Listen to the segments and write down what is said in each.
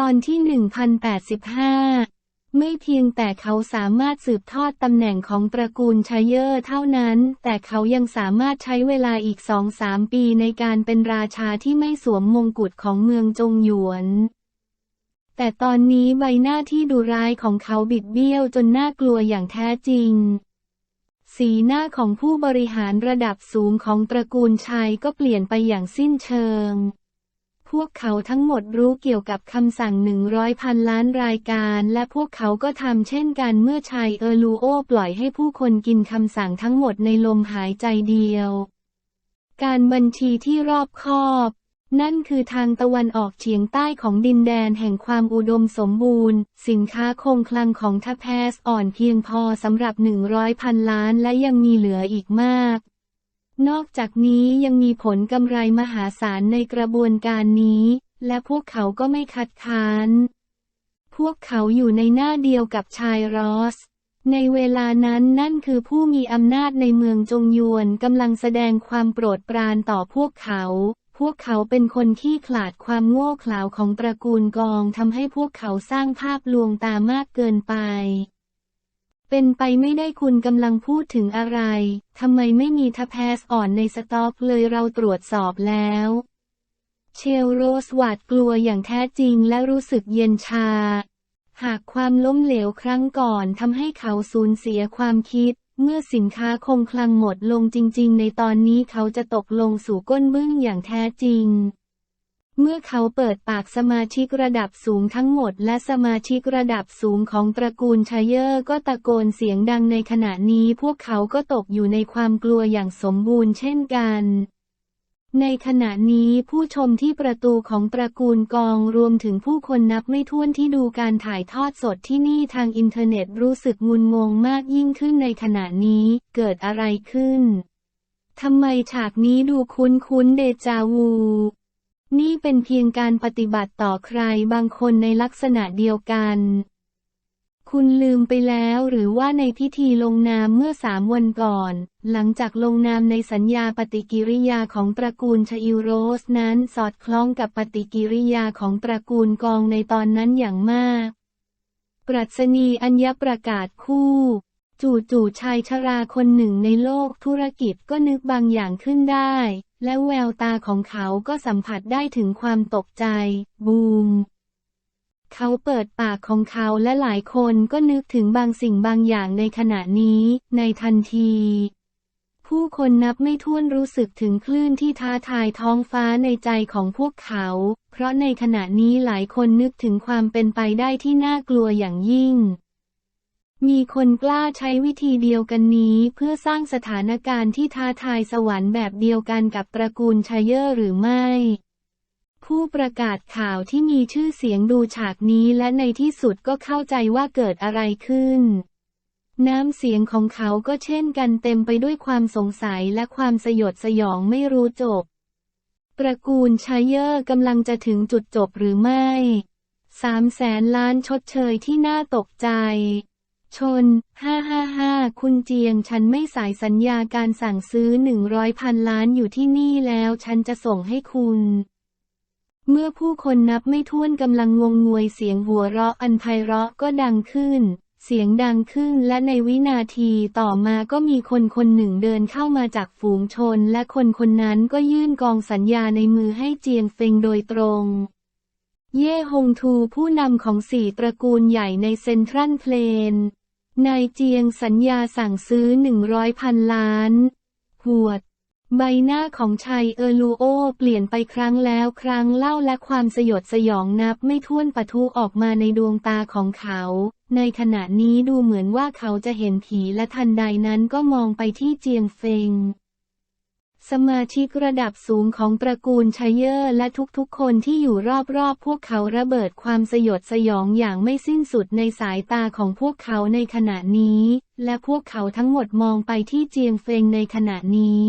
ตอนที่ 1085 ไม่เพียงแต่เขาสามารถสืบทอดตำแหน่งของตระกูลชายเยอร์เท่านั้น แต่เขายังสามารถใช้เวลาอีกสองสามปีในการเป็นราชาที่ไม่สวมมงกุฎของเมืองจงหยวนแต่ตอนนี้ใบหน้าที่ดุร้ายของเขาบิดเบี้ยวจนน่ากลัวอย่างแท้จริง สีหน้าของผู้บริหารระดับสูงของตระกูลชัยก็เปลี่ยนไปอย่างสิ้นเชิง พวกเขาทั้งหมดรู้เกี่ยวกับคำสั่งหนึ่งร้อยพันล้านรายการ และพวกเขาก็ทำเช่นกันเมื่อชัยเออร์ลูโอปล่อยให้ผู้คนกินคำสั่งทั้งหมดในลมหายใจเดียว การบัญชีที่รอบคอบ นั่นคือทางตะวันออกเฉียงใต้ของดินแดนแห่งความอุดมสมบูรณ์ สินค้าคงคลังของทัพแพสอ่อนเพียงพอสำหรับ 100พันล้านและยังมีเหลืออีกมาก นอกจากนี้ยังมีผลกำไรมหาศาลในกระบวนการนี้ และพวกเขาก็ไม่คัดค้าน พวกเขาอยู่ในหน้าเดียวกับชายรอส ในเวลานั้นนั่นคือผู้มีอำนาจในเมืองจงยวนกำลังแสดงความโปรดปรานต่อพวกเขา พวกเขาเป็นคนที่ขลาดความโง่เขลาของตระกูลกองทำให้พวกเขาสร้างภาพลวงตามากเกินไป เป็นไปไม่ได้คุณกำลังพูดถึงอะไร ทำไมไม่มีทัพแพสอ่อนในสต็อกเลยเราตรวจสอบแล้ว เชลโรสหวาดกลัวอย่างแท้จริงและรู้สึกเย็นชา หากความล้มเหลวครั้งก่อนทำให้เขาสูญเสียความคิด เมื่อสินค้าคงคลังหมดลงจริง ๆ ในตอนนี้เขาจะตกลงสู่ก้นบึ้งอย่างแท้จริง เมื่อเขาเปิดปากสมาชิกระดับสูงทั้งหมด และสมาชิกระดับสูงของตระกูลชาเยอร์ก็ตะโกนเสียงดังในขณะนี้พวกเขาก็ตกอยู่ในความกลัวอย่างสมบูรณ์เช่นกันในขณะนี้ผู้ชมที่ประตูของตระกูลกองรวมถึงผู้คนนับไม่ถ้วนที่ดูการถ่ายทอดสดที่นี่ทางอินเทอร์เน็ตรู้สึกงุนงงมากยิ่งขึ้นในขณะนี้เกิดอะไรขึ้น ทำไมฉากนี้ดูคุ้นคุ้นๆเดจาวู นี่เป็นเพียงการปฏิบัติต่อใครบางคนในลักษณะเดียวกัน คุณลืมไปแล้วหรือว่าในพิธีลงนามเมื่อสามวันก่อน หลังจากลงนามในสัญญาปฏิกิริยาของตระกูลชอิโรสนั้นสอดคล้องกับปฏิกิริยาของตระกูลกองในตอนนั้นอย่างมาก ปรัชนีอัญญประกาศคู่จู่ๆชายชราคนหนึ่งในโลกธุรกิจก็นึกบางอย่างขึ้นได้และแววตาของเขาก็สัมผัสได้ถึงความตกใจ บูม เขาเปิดปากของเขาและหลายคนก็นึกถึงบางสิ่งบางอย่างในขณะนี้ ในทันที ผู้คนนับไม่ถ้วนรู้สึกถึงคลื่นที่ท้าทายท้องฟ้าในใจของพวกเขา เพราะในขณะนี้หลายคนนึกถึงความเป็นไปได้ที่น่ากลัวอย่างยิ่ง มีคนกล้าใช้วิธีเดียวกันนี้เพื่อสร้างสถานการณ์ที่ท้าทายสวรรค์แบบเดียวกันกับตระกูลชายเยอร์หรือไม่ ผู้ประกาศข่าวที่มีชื่อเสียงดูฉากนี้และในที่สุดก็เข้าใจว่าเกิดอะไรขึ้น น้ำเสียงของเขาก็เช่นกันเต็มไปด้วยความสงสัยและความสยดสยองไม่รู้จบ ตระกูลชายเยอร์กำลังจะถึงจุดจบหรือไม่สามแสนล้านชดเชยที่น่าตกใจ ชน 555 คุณเจียง ฉันไม่สายสัญญาการสั่งซื้อ 100พันล้านอยู่ที่นี่แล้วฉันจะส่งให้คุณ เมื่อผู้คนนับไม่ถ้วนกำลังงงงวยเสียงหัวเราะอันไพเราะก็ดังขึ้น เสียงดังขึ้นและในวินาทีต่อมาก็มีคนคนหนึ่งเดินเข้ามาจากฝูงชน และคนคนนั้นก็ยื่นกองสัญญาในมือให้เจียงเฟงโดยตรง เย่ฮงทูผู้นำของสี่ตระกูลใหญ่ในเซ็นทรัลเพลน นายเจียงสัญญาสั่งซื้อหนึ่งร้อยพันล้านหวด ใบหน้าของชายเออร์ลูโอเปลี่ยนไปครั้งแล้วครั้งเล่าและความสยดสยองนับไม่ถ้วนปะทุออกมาในดวงตาของเขา ในขณะนี้ดูเหมือนว่าเขาจะเห็นผีและทันใดนั้นก็มองไปที่เจียงเฟง สมาชิกระดับสูงของตระกูลชายเยอร์และทุกๆคนที่อยู่รอบๆ พวกเขาระเบิดความสยดสยองอย่างไม่สิ้นสุดในสายตาของพวกเขาในขณะนี้ และพวกเขาทั้งหมดมองไปที่เจียงเฟงในขณะนี้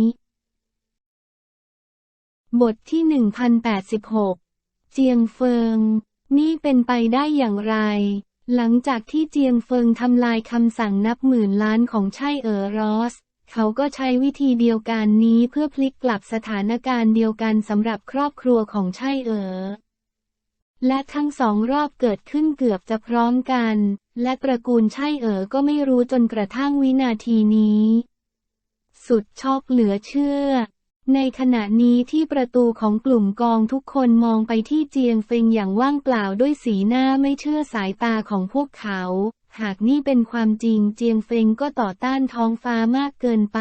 บทที่ 1086 เจียงเฟิง นี่เป็นไปได้อย่างไร หลังจากที่เจียงเฟิงทำลายคำสั่งนับหมื่นล้านของไช่เออรอส เขาก็ใช้วิธีเดียวกันนี้เพื่อพลิกกลับสถานการณ์เดียวกันสำหรับครอบครัวของช่เอ๋อ และทั้งสองรอบเกิดขึ้นเกือบจะพร้อมกัน และตระกูลช่เอ๋อก็ไม่รู้จนกระทั่งวินาทีนี้ สุดช็อกเหลือเชื่อ ในขณะนี้ที่ประตูของกลุ่มกองทุกคนมองไปที่เจียงเฟิงอย่างว่างเปล่าด้วยสีหน้าไม่เชื่อสายตาของพวกเขา หากนี่เป็นความจริงเจียงเฟงก็ต่อต้านท้องฟ้ามากเกินไป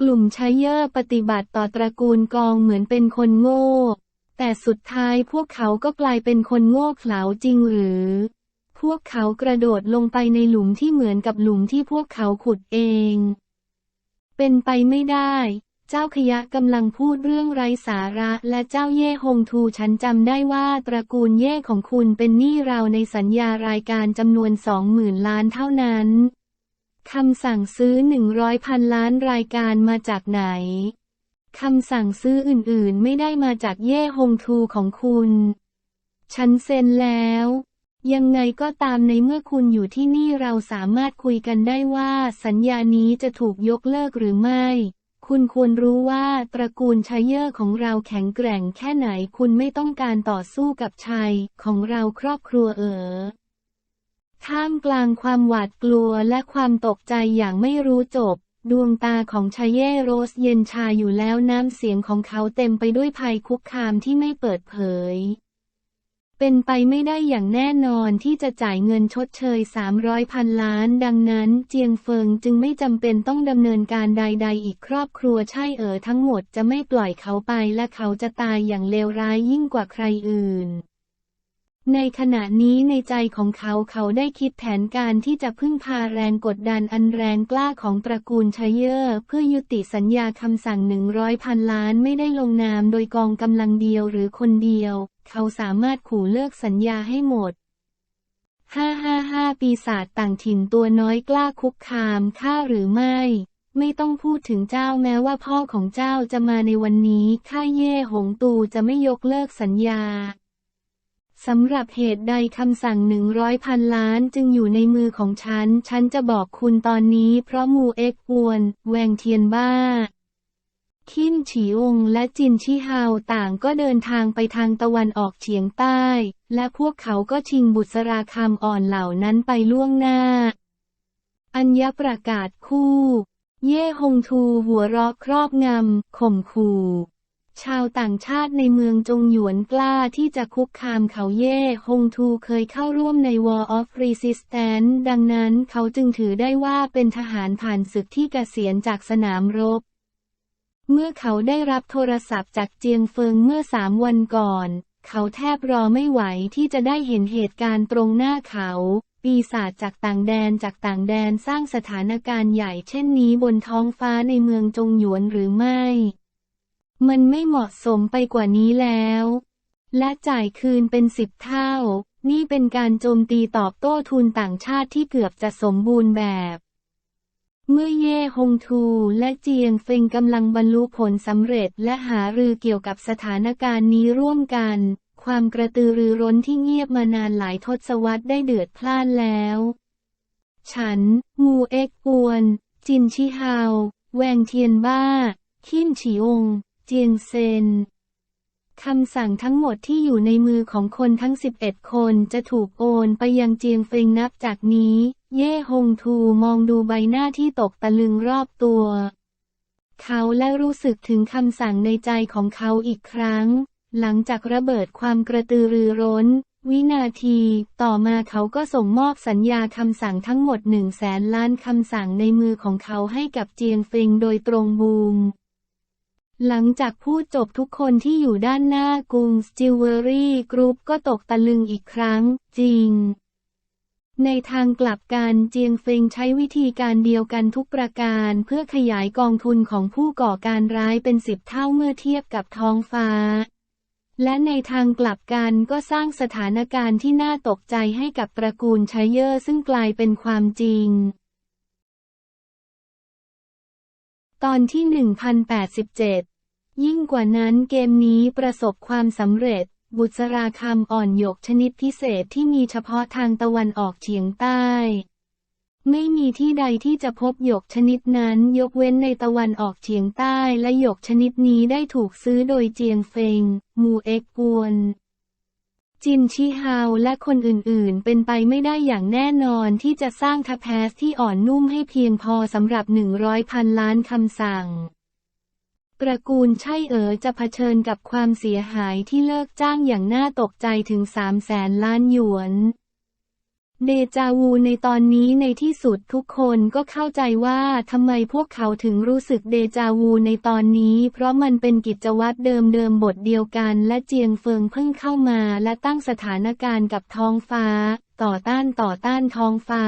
กลุ่มชายเยอร์ปฏิบัติต่อตระกูลกองเหมือนเป็นคนโง่ แต่สุดท้ายพวกเขาก็กลายเป็นคนโง่เขลาจริงหรือ พวกเขากระโดดลงไปในหลุมที่เหมือนกับหลุมที่พวกเขาขุดเอง เป็นไปไม่ได้ เจ้าขยะกำลังพูดเรื่องไร้สาระและเจ้าเย่ฮงทูฉันจำได้ว่าตระกูลเย่ของคุณเป็นหนี้เราในสัญญารายการจำนวนสองหมื่นล้านเท่านั้นคำสั่งซื้อหนึ่งร้อยพันล้านรายการมาจากไหนคำสั่งซื้ออื่นๆ ไม่ได้มาจากเย่ฮงทูของคุณ ฉันเซ็นแล้ว ยังไงก็ตามในเมื่อคุณอยู่ที่นี่เราสามารถคุยกันได้ว่าสัญญานี้จะถูกยกเลิกหรือไม่ คุณควรรู้ว่าตระกูลชัยเยอร์ของเราแข็งแกร่งแค่ไหนคุณไม่ต้องการต่อสู้กับชัยของเราครอบครัวเอ๋อท่ามกลางความหวาดกลัวและความตกใจอย่างไม่รู้จบ ดวงตาของชายเย่โรสเย็นชาอยู่แล้วน้ำเสียงของเขาเต็มไปด้วยภัยคุกคามที่ไม่เปิดเผย เป็นไปไม่ได้อย่างแน่นอนที่จะจ่ายเงินชดเชย 300พันล้าน ดังนั้นเจียงเฟิงจึงไม่จำเป็นต้องดำเนินการใด ๆ อีกครอบครัวใช่เอ๋อทั้งหมดจะไม่ปล่อยเขาไปและเขาจะตายอย่างเลวร้ายยิ่งกว่าใครอื่น ในขณะนี้ในใจของเขาเขาได้คิดแผนการที่จะพึ่งพาแรงกดดันอันแรงกล้าของตระกูลชัยเยอร์ เพื่อยุติสัญญาคำสั่งหนึ่งร้อยพันล้านไม่ได้ลงนามโดยกองกำลังเดียวหรือคนเดียว เขาสามารถขู่เลิกสัญญาให้หมด 555 ปีศาจต่างถิ่นตัวน้อยกล้าคุกคามฆ่าหรือไม่ ไม่ต้องพูดถึงเจ้าแม้ว่าพ่อของเจ้าจะมาในวันนี้ข้าเย่หงตูจะไม่ยกเลิกสัญญา สำหรับเหตุใดคำสั่งหนึ่งร้อยพันล้านจึงอยู่ในมือของฉัน ฉันจะบอกคุณตอนนี้เพราะมูเอ็กอวน แวงเทียนบ้า คินฉีองและจินชิฮาวต่างก็เดินทางไปทางตะวันออกเฉียงใต้ และพวกเขาก็ชิงบุษราคำอ่อนเหล่านั้นไปล่วงหน้า อัญญประกาศคู่ เย่ฮงทูหัวเราะครอบงำข่มขู่ ชาวต่างชาติในเมืองจงหยวนกล้าที่จะคุกคามเขาเย่ฮงทูเคยเข้าร่วมใน War of Resistance ดังนั้นเขาจึงถือได้ว่าเป็นทหารผ่านศึกที่เกษียณจากสนามรบ เมื่อเขาได้รับโทรศัพท์จากเจียงเฟิงเมื่อสามวันก่อน เขาแทบรอไม่ไหวที่จะได้เห็นเหตุการณ์ตรงหน้าเขา ปีศาจจากต่างแดนจากต่างแดนสร้างสถานการณ์ใหญ่เช่นนี้บนท้องฟ้าในเมืองจงหยวนหรือไม่ มันไม่เหมาะสมไปกว่านี้แล้ว และจ่ายคืนเป็นสิบเท่า นี่เป็นการโจมตีตอบโต้ทุนต่างชาติที่เกือบจะสมบูรณ์แบบ เมื่อเย่ฮงทูและเจียงเฟิงกำลังบรรลุผลสำเร็จและหารือเกี่ยวกับสถานการณ์นี้ร่วมกัน ความกระตือรือร้นที่เงียบมานานหลายทศวรรษได้เดือดพล่านแล้ว ฉัน งูเอ็กอวน จินชิฮาว แวงเทียนบ้า ขินฉีอง เจียงเซนคำสั่งทั้งหมดที่อยู่ในมือของคนทั้ง 11 คนจะถูกโอนไปยังเจียงเฟิงนับจากนี้ เย่ฮงทูมองดูใบหน้าที่ตกตะลึงรอบตัว เขาและรู้สึกถึงคำสั่งในใจของเขาอีกครั้ง หลังจากระเบิดความกระตือรือร้น วินาที ต่อมาเขาก็ส่งมอบสัญญาคำสั่งทั้งหมดหนึ่งแสนล้านคำสั่งในมือของเขาให้กับเจียงเฟิงโดยตรงบูม หลังจากพูดจบทุกคนที่อยู่ด้านหน้ากรุงสจิวเวอรี่กรุ๊ปก็ตกตะลึงอีกครั้ง จริง ในทางกลับกันเจียงเฟงใช้วิธีการเดียวกันทุกประการเพื่อขยายกองทุนของผู้ก่อการร้ายเป็นสิบเท่าเมื่อเทียบกับท้องฟ้า และในทางกลับกันก็สร้างสถานการณ์ที่น่าตกใจให้กับตระกูลชัยเยอร์ซึ่งกลายเป็นความจริง ตอนที่ 1087 ยิ่งกว่านั้นเกมนี้ประสบความสำเร็จ บุษราคำอ่อนหยกชนิดพิเศษที่มีเฉพาะทางตะวันออกเฉียงใต้ ไม่มีที่ใดที่จะพบหยกชนิดนั้นยกเว้นในตะวันออกเฉียงใต้และหยกชนิดนี้ได้ถูกซื้อโดยเจียงเฟง มูเอ็กกวน จินชิฮาวและคนอื่นๆ เป็นไปไม่ได้อย่างแน่นอนที่จะสร้างทัพแพสที่อ่อนนุ่มให้เพียงพอสำหรับ 100พันล้านคำสั่ง ตระกูลใช่เอ๋อจะเผชิญกับความเสียหายที่เลิกจ้างอย่างน่าตกใจถึง3แสนล้านหยวน เดจาวูในตอนนี้ในที่สุดทุกคนก็เข้าใจว่าทำไมพวกเขาถึงรู้สึกเดจาวูในตอนนี้ เพราะมันเป็นกิจวัตรเดิมๆบทเดียวกันและเจียงเฟิงเพิ่งเข้ามาและตั้งสถานการณ์กับท้องฟ้า ต่อต้านต่อต้านท้องฟ้า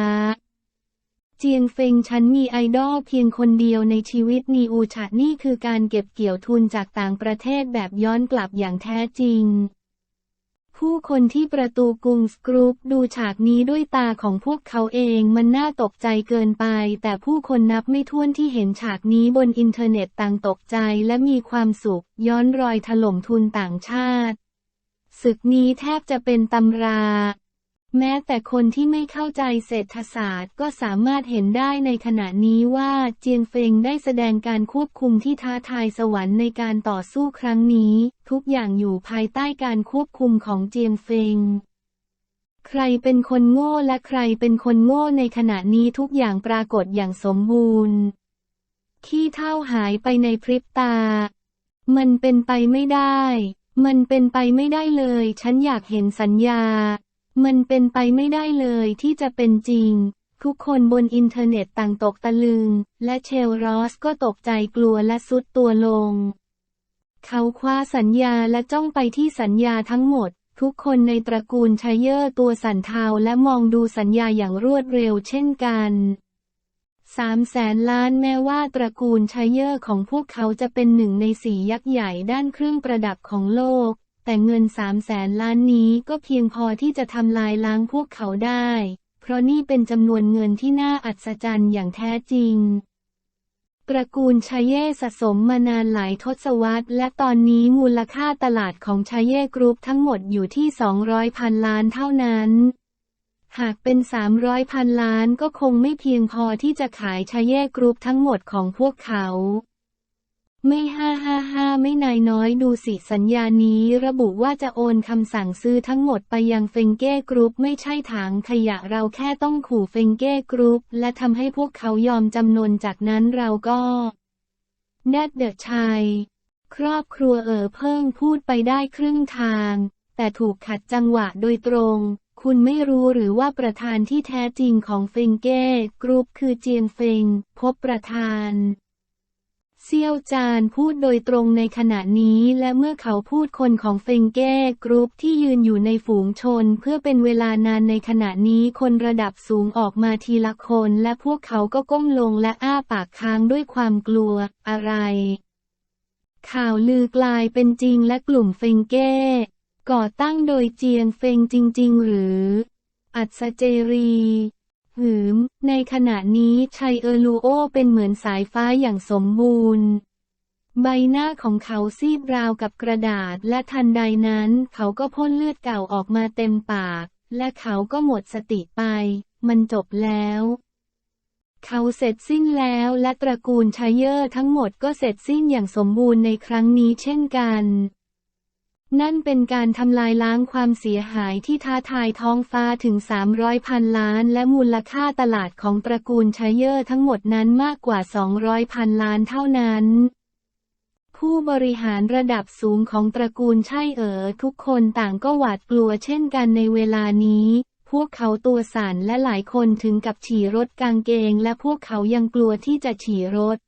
เจียงเฟงฉันมีไอดอลเพียงคนเดียวในชีวิตนีอูฉัดนี่คือการเก็บเกี่ยวทุนจากต่างประเทศแบบย้อนกลับอย่างแท้จริง ผู้คนที่ประตูกรุงสกรูปดูฉากนี้ด้วยตาของพวกเขาเองมันน่าตกใจเกินไป แต่ผู้คนนับไม่ถ้วนที่เห็นฉากนี้บนอินเทอร์เน็ตต่างตกใจและมีความสุข ย้อนรอยถล่มทุนต่างชาติ ศึกนี้แทบจะเป็นตำรา แม้แต่คนที่ไม่เข้าใจเศรษฐศาสตร์ก็สามารถเห็นได้ในขณะนี้ว่าเจียงเฟงได้แสดงการควบคุมที่ท้าทายสวรรค์ในการต่อสู้ครั้งนี้ ทุกอย่างอยู่ภายใต้การควบคุมของเจียงเฟง ใครเป็นคนโง่และใครเป็นคนโง่ในขณะนี้ทุกอย่างปรากฏอย่างสมบูรณ์ ขี้เท่าหายไปในพริบตา มันเป็นไปไม่ได้ มันเป็นไปไม่ได้เลย ฉันอยากเห็นสัญญา มันเป็นไปไม่ได้เลยที่จะเป็นจริง ทุกคนบนอินเทอร์เน็ตต่างตกตะลึง และเชลรอสก็ตกใจกลัวและสุดตัวลง เขาคว้าสัญญาและจ้องไปที่สัญญาทั้งหมด ทุกคนในตระกูลชัยเยอร์ตัวสั่นเทาและมองดูสัญญาอย่างรวดเร็วเช่นกันสามแสนล้านแม้ว่าตระกูลชัยเยอร์ของพวกเขาจะเป็นหนึ่งในสี่ยักษ์ใหญ่ด้านเครื่องประดับของโลก แต่เงินสามแสนล้านนี้ก็เพียงพอที่จะทำลายล้างพวกเขาได้ เพราะนี่เป็นจำนวนเงินที่น่าอัศจรรย์อย่างแท้จริงตระกูลชาเย่สะสมมานานหลายทศวรรษ และตอนนี้มูลค่าตลาดของชาเย่กรุ๊ปทั้งหมดอยู่ที่ 200 พันล้านเท่านั้น หากเป็น 300 พันล้านก็คงไม่เพียงพอที่จะขายชาเย่กรุ๊ปทั้งหมดของพวกเขา ไม่ห้าห้าห้าไม่นายน้อยดูสิสัญญานี้ ระบุว่าจะโอนคำสั่งซื้อทั้งหมดไปยังเฟงเก้กรุ๊ปไม่ใช่ถังขยะเราแค่ต้องขู่เฟงเก้กรุ๊ปและทำให้พวกเขายอมจำนนจากนั้นเราก็แนดเดอะชัยครอบครัวเออเพิ่งพูดไปได้ครึ่งทาง แต่ถูกขัดจังหวะโดยตรง คุณไม่รู้หรือว่าประธานที่แท้จริงของเฟงเก้กรุ๊ปคือเจียนเฟง พบประธาน เซียวจานพูดโดยตรงในขณะนี้และเมื่อเขาพูดคนของเฟงเก้กรุ๊ปที่ยืนอยู่ในฝูงชนเพื่อเป็นเวลานานในขณะนี้คนระดับสูงออกมาทีละคนและพวกเขาก็ก้มลงและอ้าปากค้างด้วยความกลัวอะไร ข่าวลือกลายเป็นจริงและกลุ่มเฟงเก้ ก่อตั้งโดยเจียงเฟงจริง ๆ หรือ อัศเจรี หืม ในขณะนี้ชัยเออลูโอเป็นเหมือนสายฟ้าอย่างสมบูรณ์ ใบหน้าของเขาซีดราวกับกระดาษและทันใดนั้น เขาก็พ่นเลือดเก่าออกมาเต็มปาก และเขาก็หมดสติไป มันจบแล้ว เขาเสร็จสิ้นแล้วและตระกูลชัยเยอร์ทั้งหมดก็เสร็จสิ้นอย่างสมบูรณ์ในครั้งนี้เช่นกัน นั่นเป็นการทำลายล้างความเสียหายที่ท้าทายท้องฟ้าถึง 300พันล้าน และมูลค่าตลาดของตระกูลชยเยอร์ทั้งหมดนั้นมากกว่า 200พันล้านเท่านั้น ผู้บริหารระดับสูงของตระกูลชัยเอ๋อทุกคนต่างก็หวาดกลัวเช่นกันในเวลานี้ พวกเขาตัวสั่นและหลายคนถึงกับฉี่รถกางเกง และพวกเขายังกลัวที่จะฉี่รถ